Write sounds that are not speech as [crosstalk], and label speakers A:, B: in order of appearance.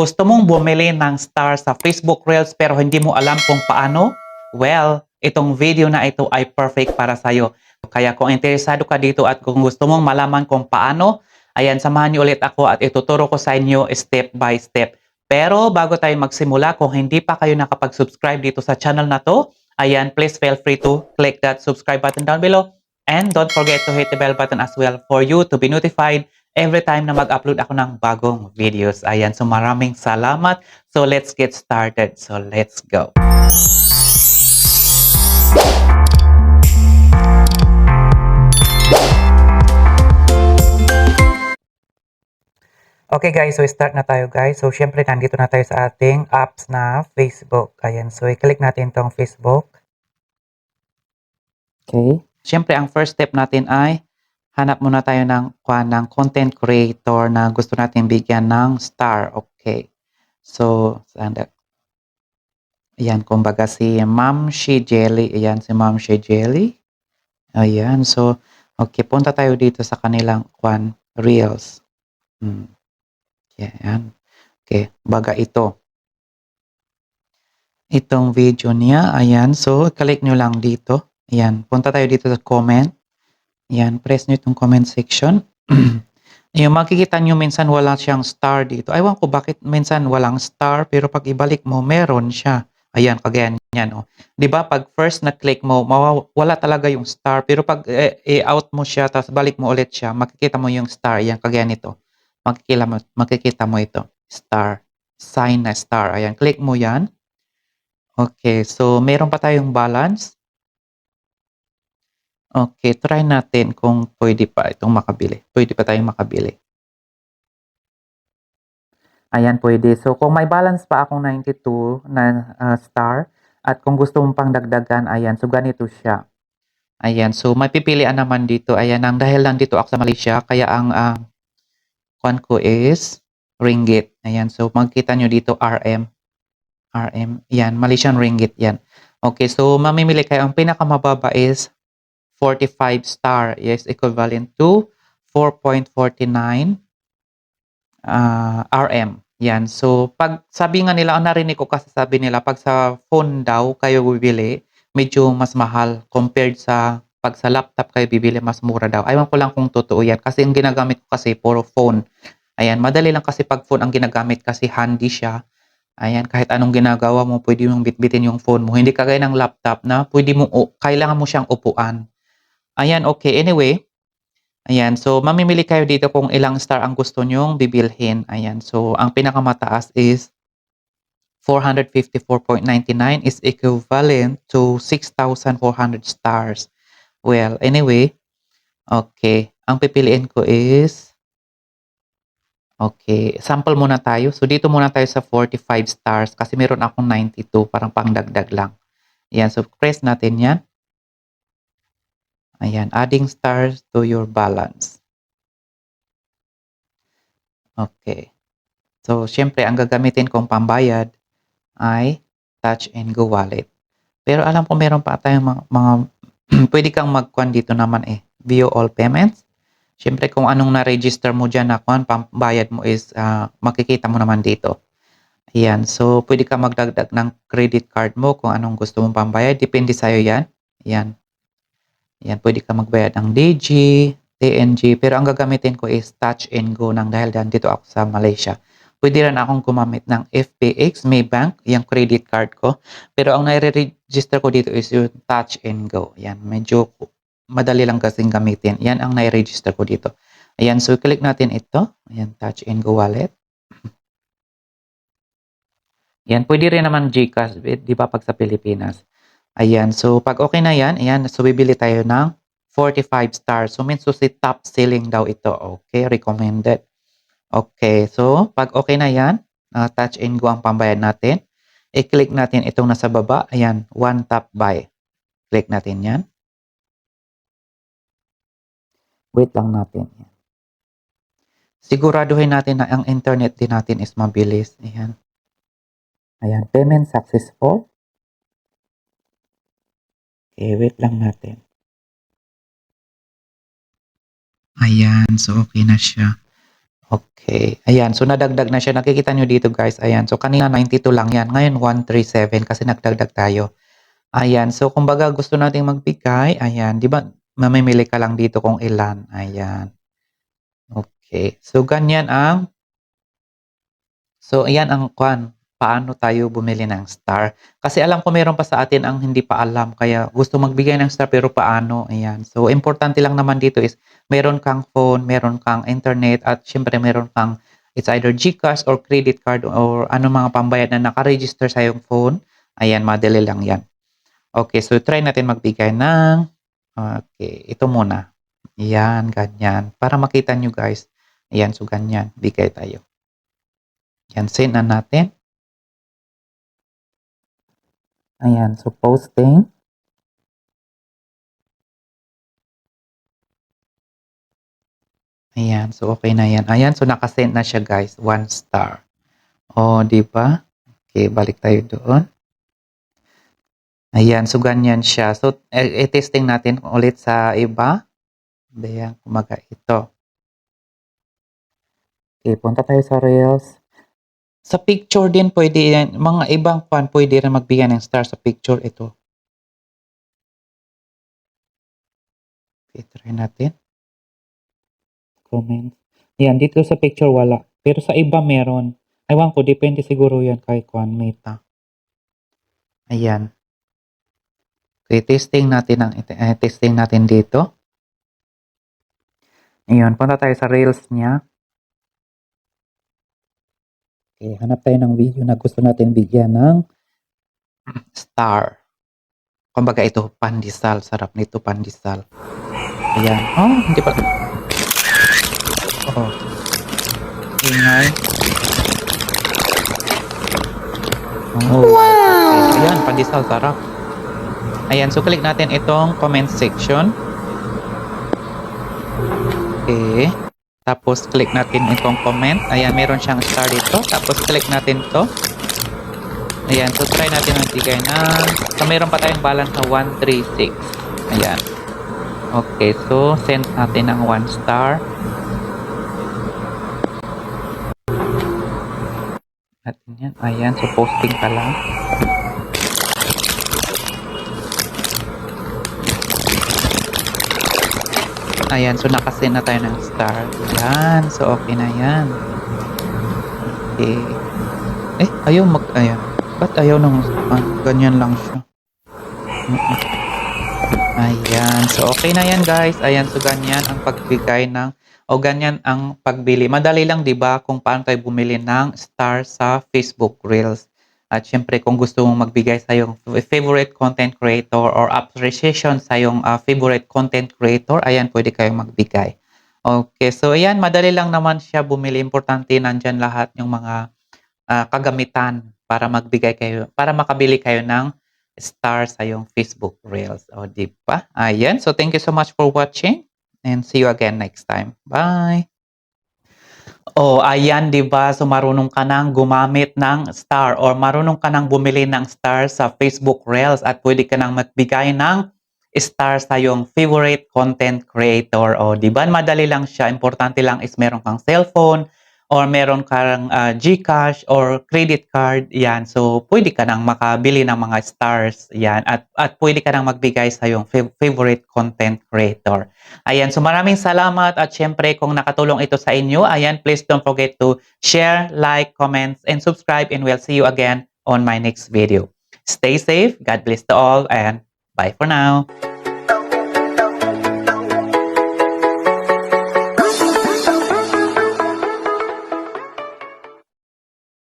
A: Gusto mong bumili ng star sa Facebook Reels pero hindi mo alam kung paano? Well, itong video na ito ay perfect para sa'yo. Kaya kung interesado ka dito at kung gusto mong malaman kung paano, ayan, samahan niyo ulit ako at ituturo ko sa inyo step by step. Pero bago tayo magsimula, kung hindi pa kayo nakapag-subscribe dito sa channel na to, ayan, please feel free to click that subscribe button down below. And don't forget to hit the bell button as well for you to be notified every time na mag-upload ako ng bagong videos. Ayan, so maraming salamat. So let's get started. So let's go. Okay guys, so start na tayo guys. So syempre nandito na tayo sa ating apps na Facebook. Ayan, so i-click natin tong Facebook. Okay. Syempre ang first step natin ay hanap muna tayo ng, kuha ng content creator na gusto natin bigyan ng star. Okay. So, saan Ayan, kumbaga si Ma'am She Jelly. Ayan, si Ma'am She Jelly. Ayan, so, okay, punta tayo dito sa kanilang kwan, Reels. Hmm. Ayan. Okay, baga ito. Itong video niya, ayan, so, click nyo lang dito. Ayan, punta tayo dito sa comment. Ayan, press nyo itong comment section. [clears throat] Yung makikita nyo minsan wala siyang star dito. Aywan ko bakit minsan walang star pero pag ibalik mo meron siya. Ayan, kagaya niyan. Oh. 'Di ba pag first na click mo, wala talaga yung star pero pag eh, i-out mo siya tapos balik mo ulit siya, makikita mo yung star. Ayan, kagaya nito. Makikita mo, makikita mo ito. Star. Sign na star. Ayan, click mo yan. Okay, so meron pa tayong balance. Okay, try natin kung pwede pa itong makabili. Pwede pa tayong makabili. Ayan, pwede. So, kung may balance pa akong 92 na ah, star, at kung gusto mong pang dagdagan, ayan, so ganito siya. Ayan, so may pipilian naman dito. Ayan, ang dahil lang dito ako sa Malaysia, kaya ang uh, ko is ringgit. Ayan, so magkita nyo dito RM. RM, yan, Malaysian ringgit yan. Okay, so mamimili kayo. Ang pinakamababa is 45 star is equivalent to 4.49 ah, RM. Yan. So, pag sabi nga nila, narinig ko kasi sabi nila, pag sa phone daw kayo bibili, medyo mas mahal compared sa pag sa laptop kayo bibili, mas mura daw. Aywan ko lang kung totoo yan. Kasi ang ginagamit ko kasi, puro phone. Ayan, madali lang kasi pag phone ang ginagamit kasi handy siya. Ayan, kahit anong ginagawa mo, pwede mong bitbitin yung phone mo. Hindi kagaya ng laptop na pwede mo, kailangan mo siyang upuan. Ayan, okay. Anyway, ayan. So, mamimili kayo dito kung ilang star ang gusto nyong bibilhin. Ayan. So, ang pinakamataas is 454.99 is equivalent to 6,400 stars. Well, anyway, okay. Ang pipiliin ko is Okay, sample muna tayo. So dito muna tayo sa 45 stars kasi meron akong 92, parang pangdagdag lang. Ayan, so press natin yan. Ayan, adding stars to your balance. Okay. So, syempre, ang gagamitin kong pambayad ay Touch and Go Wallet. Pero alam ko meron pa tayong mga, mga [clears throat] pwede kang magkuhan dito naman eh. View all payments. Syempre, kung anong na-register mo dyan na kuhan, pambayad mo is ah, makikita mo naman dito. Ayan. So, pwede ka magdagdag ng credit card mo kung anong gusto mong pambayad. Depende sa'yo yan. Ayan. Ayan. Pwede ka magbayad ng DG, TNG. Pero ang gagamitin ko is Touch and Go nang dahil dito ako sa Malaysia. Pwede rin akong gumamit ng FPX, Maybank, yung credit card ko. Pero ang nai-register ko dito is yung Touch and Go. Ayan. Medyo madali lang kasing gamitin. Yan ang nai-register ko dito. Ayan. So, click natin ito. Ayan. Touch and Go Wallet. Yan, pwede rin naman GCash, di ba, pag sa Pilipinas. Ayan, so pag okay na yan, ayan, so bibili tayo ng 45 stars. So means to say top selling daw ito. Okay, recommended. Okay, so pag okay na yan, ah, touch and go ang pambayad natin. I-click natin itong nasa baba. Ayan, one tap buy. Click natin yan. Wait lang natin. Ayan. Siguraduhin natin na ang internet din natin is mabilis. Ayan. Ayan, payment successful. Okay, wait lang natin. Ayan, so okay na siya. Okay. Ayan. So, nadagdag na siya. Nakikita nyo dito, guys. Ayan. So, kanina 92 lang yan. Ngayon, 137 kasi nagdagdag tayo. Ayan. So, kumbaga gusto nating magbigay. Ayan. Di ba? Mamimili ka lang dito kung ilan. Ayan. Okay. So, ganyan ang So, ayan ang kwan. Paano tayo bumili ng star. Kasi alam ko meron pa sa atin ang hindi pa alam. Kaya gusto magbigay ng star pero paano. Ayan. So, importante lang naman dito is meron kang phone, meron kang internet, at syempre meron kang it's either GCash or credit card or ano mga pambayad na nakaregister sa iyong phone. Ayan, madali lang yan. Okay, so try natin magbigay ng okay, ito muna. Ayan, ganyan. Para makita nyo guys. Ayan, so ganyan. Bigay tayo. Yan, send na natin. Ayan, so posting. Ayan, so okay na yan. Ayan, so nakasend na siya guys. One star. O, di ba? Okay, balik tayo doon. Ayan, so ganyan siya. So, eh, i-testing natin ulit sa iba. Ayan, kumaga ito. Okay, punta tayo sa Reels. Sa picture din pwede yan. Mga ibang fan pwede rin magbigay ng star sa picture. Ito. Okay, try natin. Comment. Yan, dito sa picture wala. Pero sa iba meron. Ewan ko, depende siguro yan kay Kwan Meta. Ayan. Okay, testing natin ang eh, testing natin dito. Ayun, punta tayo sa Reels niya. Okay, hanap tayo ng video na gusto natin bigyan ng star. Kumbaga ito, pandesal. Sarap nito, pandesal. Ayan. Oh, hindi pa. Oh. Ingay. Oh, wow! Ayan, pandesal. Sarap. Ayan, so click natin itong comment section. Okay. Tapos click natin itong comment. Ayan, meron siyang star dito. Tapos click natin to. Ayan, so try natin ang bigay na. So meron pa tayong balance na 136. Ayan. Okay, so send natin ng 1 star. Natin yan. Ayan, so posting ka lang. Ayan, so nakasend na tayo ng star. Ayan, so okay na yan. Okay. Eh, ayaw mag, ayan. Ba't ayaw nang, ah, ganyan lang siya. Ayan, so okay na yan guys. Ayan, so ganyan ang pagbigay ng, o ganyan ang pagbili. Madali lang, di ba, kung paano tayo bumili ng star sa Facebook Reels. At syempre, kung gusto mong magbigay sa iyong favorite content creator or appreciation sa iyong uh, favorite content creator, ayan, pwede kayong magbigay. Okay, so ayan, madali lang naman siya bumili. Importante nandyan lahat yung mga uh, kagamitan para magbigay kayo, para makabili kayo ng star sa iyong Facebook Reels. O, di ba? Ayan, so thank you so much for watching and see you again next time. Bye! Oh, ayan 'di ba? So marunong ka nang gumamit ng star or marunong ka nang bumili ng star sa Facebook Reels at pwede ka nang magbigay ng star sa iyong favorite content creator. O, 'di ba? Madali lang siya. Importante lang is meron kang cellphone or meron kang uh, GCash or credit card. Yan. So pwede ka nang makabili ng mga stars. Yan. At at pwede ka nang magbigay sa iyong fav- favorite content creator. Ayan, so maraming salamat at syempre kung nakatulong ito sa inyo, ayan, please don't forget to share, like, comments, and subscribe and we'll see you again on my next video. Stay safe, God bless to all, and bye for now.